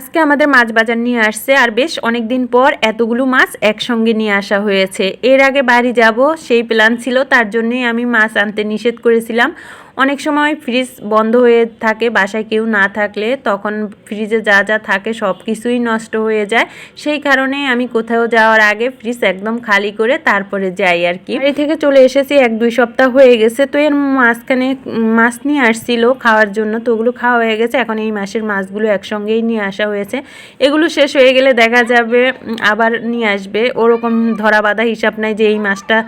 আজকে আমাদের মাছ বাজার নিয়ে আসছে আর বেশ অনেক দিন পর এতগুলো মাছ একসঙ্গে নিয়ে আসা হয়েছে। এর আগে বাড়ি যাব, সেই প্ল্যান ছিল, তার জন্যই আমি মাছ আনতে নিষেধ করেছিলাম। অনেক সময় ফ্রিজ বন্ধ হয়ে থাকে, বাসায় কেউ না থাকলে তখন ফ্রিজে যা যা থাকে সব কিছুই নষ্ট হয়ে যায়। সেই কারণে আমি কোথাও যাওয়ার আগে ফ্রিজ একদম খালি করে তারপরে যাই আর কি। বাড়ি থেকে চলে এসেছি, এক দুই সপ্তাহ হয়ে গেছে, তো এর মাঝখানে মাছ নিয়ে আসছিল খাওয়ার জন্য, তো ওগুলো খাওয়া হয়ে গেছে। এখন এই মাসের মাছগুলো একসঙ্গেই নিয়ে আসা হয়েছে। এগুলো শেষ হয়ে গেলে দেখা যাবে, আবার নিয়ে আসবে। ওরকম ধরা বাঁধা হিসাব নাই যে এই মাছটা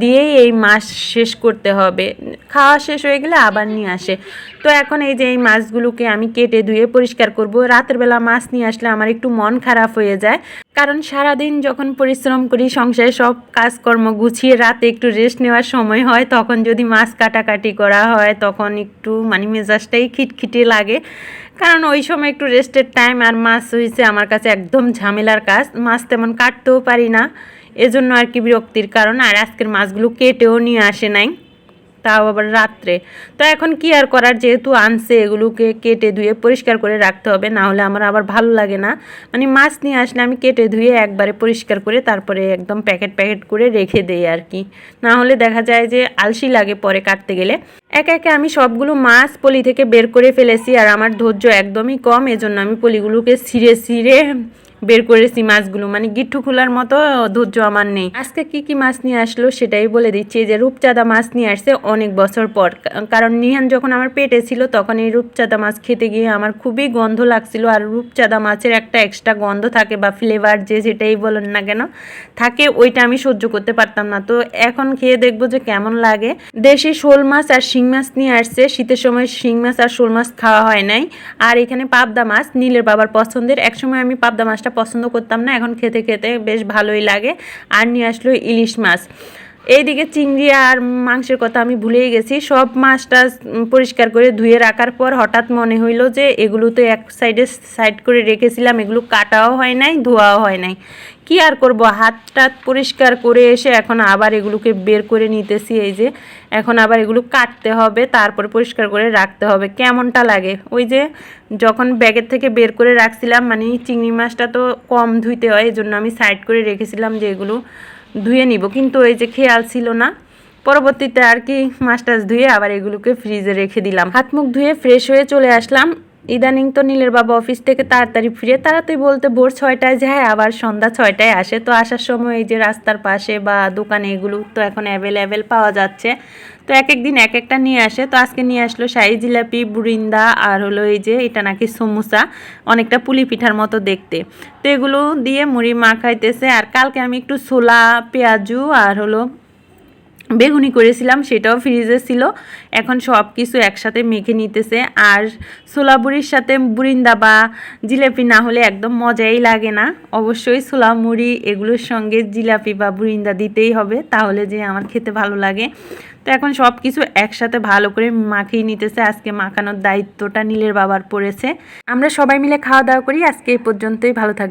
দিয়েই এই মাস শেষ করতে হবে। খাওয়া শেষ হয়ে গেলে আবার নিয়ে আসে। তো এখন এই যে এই মাছগুলোকে আমি কেটে ধুয়ে পরিষ্কার করব। রাতের বেলা মাছ নিয়ে আসলে আমার একটু মন খারাপ হয়ে যায়। কারণ সারাদিন যখন পরিশ্রম করি, সংসারে সব কাজকর্ম গুছিয়ে রাতে একটু রেস্ট নেওয়ার সময় হয়, তখন যদি মাছ কাটাকাটি করা হয়, তখন একটু মানে মেজাজটাই খিটখিটে লাগে। কারণ ওই সময় একটু রেস্টের টাইম আর মাছ হয়েছে আমার কাছে একদম ঝামেলার কাজ। মাছ তেমন কাটতেও পারি না। এজন্য আর কি বিরক্তির কারণ। আর আজকের মাছগুলো কেটেও নিয়ে আসে নাই। তাও আবার রাত্রে। তো এখন কি আর করার? যেহেতু আনছে এগুলোকে কেটে ধুয়ে পরিষ্কার করে রাখতে হবে, না হলে আমার আবার ভালো লাগে না। মানে মাছ নিয়ে আসলে আমি কেটে ধুয়ে একবারে পরিষ্কার করে তারপরে একদম প্যাকেট প্যাকেট করে রেখে দেই আর কি। না হলে দেখা যায় যে আলসি লাগে পরে কাটতে গেলে। একে একে আমি সবগুলো মাছ পলি থেকে বের করে ফেলেছি আর আমার ধৈর্য একদমই কম, এজন্য আমি পলিগুলোকে ছিঁড়ে ছিঁড়ে বের করেছি মাছগুলো। মানে গিট্টু খোলার মতো ধৈর্য আমার নেই। আজকে কি কি মাছ নিয়ে আসলো সেটাই বলে দিচ্ছি। যে রূপচাঁদা মাছ নিয়ে আসছে অনেক বছর পর। কারণ নিহান যখন আমার পেটে ছিল তখন এই রূপচাঁদা মাছ খেতে গিয়ে আমার খুবই গন্ধ লাগছিল। আর রূপচাঁদা মাছের একটা এক্সট্রা গন্ধ থাকে বা ফ্লেভার যে যেটাই বলেন না কেন, থাকে ওইটা আমি সহ্য করতে পারতাম না। তো এখন খেয়ে দেখব যে কেমন লাগে। দেশি শোল মাছ আর শিং মাছ নিয়ে আসছে। শীতের সময় শিং মাছ আর শোল মাছ খাওয়া হয় নাই। আর এখানে পাবদা মাছ নীলের বাবার পছন্দের। একসময় আমি পাবদা মাছটা পছন্দ করতাম না। এখন খেতে খেতে বেশ ভালোই লাগে। আর নিয়ে আসলো ইলিশ মাছ। এইদিকে চিংড়ি আর মাংসের কথা আমি ভুলেই গেছি। সব মাছটা পরিষ্কার করে ধুয়ে রাখার পর হঠাৎ মনে হইল যে এগুলো তো এক সাইডে সাইড করে রেখেছিলাম, এগুলো কাটাও হয় নাই, ধোয়াও হয় নাই। কি আর করব? হাত টাত পরিষ্কার করে এসে এখন আবার এগুলোকে বের করে নিতেছি এই যে। এখন আবার এগুলো কাটতে হবে, তারপর পরিষ্কার করে রাখতে হবে। কেমনটা লাগে? ওই যে যখন ব্যাগের থেকে বের করে রাখছিলাম মানে চিংড়ি মাছটা তো কম ধুইতে হয় এই জন্য আমি সাইড করে রেখেছিলাম যে এগুলো। ধুয়ে নিব। কিন্তু এই যে খেয়াল ছিল না। পরবর্তীতে আর কি মাছ টাছ ধুয়ে আবার এগুলোকে ফ্রিজে রেখে দিলাম। হাত মুখ ধুয়ে ফ্রেশ হয়ে চলে আসলাম। ইদানিং তো নীলের বাবা অফিস থেকে তাড়াতাড়ি ফিরে, তারা তুই বলতে ভোর ছয়টায় যায়, আবার সন্ধ্যা ছয়টায় আসে। তো আসার সময় এই যে রাস্তার পাশে বা দোকানে এগুলো তো এখন অ্যাভেলেবেল পাওয়া যাচ্ছে। তো এক এক দিন এক একটা নিয়ে আসে। তো আজকে নিয়ে আসলো শাহি জিলাপি, বুরিন্দা আর হলো এই যে এটা নাকি সমুসা অনেকটা পুলি পিঠার মতো দেখতে। তো এগুলো দিয়ে মুড়ি মাখাইতেছে আর কালকে আমি একটু ছোলা, পেঁয়াজু আর হলো বেগুনি করেছিলাম, সেটাও ফ্রিজে ছিল। এখন সব কিছু একসাথে মেখে নিতেছে। আর ছোলা বুড়ির সাথে বুরিন্দা বা জিলাপি না হলে একদম মজাই লাগে না। অবশ্যই ছোলা মুড়ি এগুলোর সঙ্গে জিলাপি বা বুরিন্দা দিতেই হবে, তাহলে যে আমার খেতে ভালো লাগে। তো এখন সব কিছু একসাথে ভালো করে মাখিয়ে নিতেছে। আজকে মাখানোর দায়িত্বটা নীলের বাবার পড়েছে। আমরা সবাই মিলে খাওয়া দাওয়া করি। আজকে এই পর্যন্তই। ভালো থাকবে